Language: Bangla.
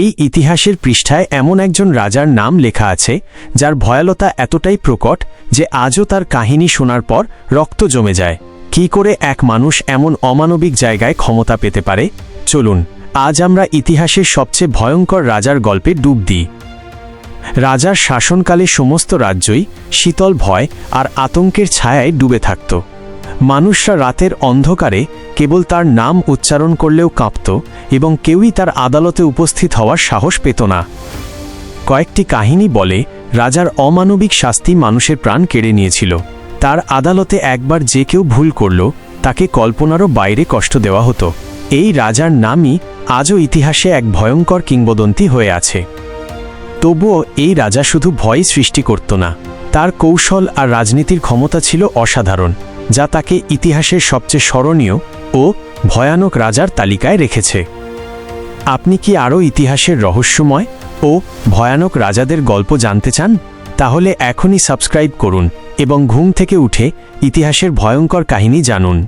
এই ইতিহাসের পৃষ্ঠায় এমন একজন রাজার নাম লেখা আছে, যার ভয়ালতা এতটাই প্রকট যে আজও তার কাহিনী শোনার পর রক্ত জমে যায়। কি করে এক মানুষ এমন অমানবিক জায়গায় ক্ষমতা পেতে পারে? চলুন, আজ আমরা ইতিহাসের সবচেয়ে ভয়ঙ্কর রাজার গল্পে ডুব দিই। রাজার শাসনকালে সমস্ত রাজ্যই শীতল ভয় আর আতঙ্কের ছায়ায় ডুবে থাকত। মানুষরা রাতের অন্ধকারে কেবল তার নাম উচ্চারণ করলেও কাঁপত এবং কেউই তার আদালতে উপস্থিত হওয়ার সাহস পেত না। কয়েকটি কাহিনী বলে, রাজার অমানবিক শাস্তি মানুষের প্রাণ কেড়ে নিয়েছিল। তার আদালতে একবার যে কেউ ভুল করল, তাকে কল্পনারও বাইরে কষ্ট দেওয়া হতো। এই রাজার নামই আজও ইতিহাসে এক ভয়ঙ্কর কিংবদন্তি হয়ে আছে। তবুও এই রাজা শুধু ভয় সৃষ্টি করত না। তার কৌশল আর রাজনীতির ক্ষমতা ছিল অসাধারণ, যা তাকে ইতিহাসের সবচেয়ে স্মরণীয় ও ভয়ানক রাজার তালিকায় রেখেছে। আপনি কি আরও ইতিহাসের রহস্যময় ও ভয়ানক রাজাদের গল্প জানতে চান? তাহলে এখনই সাবস্ক্রাইব করুন এবং ঘুম থেকে উঠে ইতিহাসের ভয়ঙ্কর কাহিনী জানুন।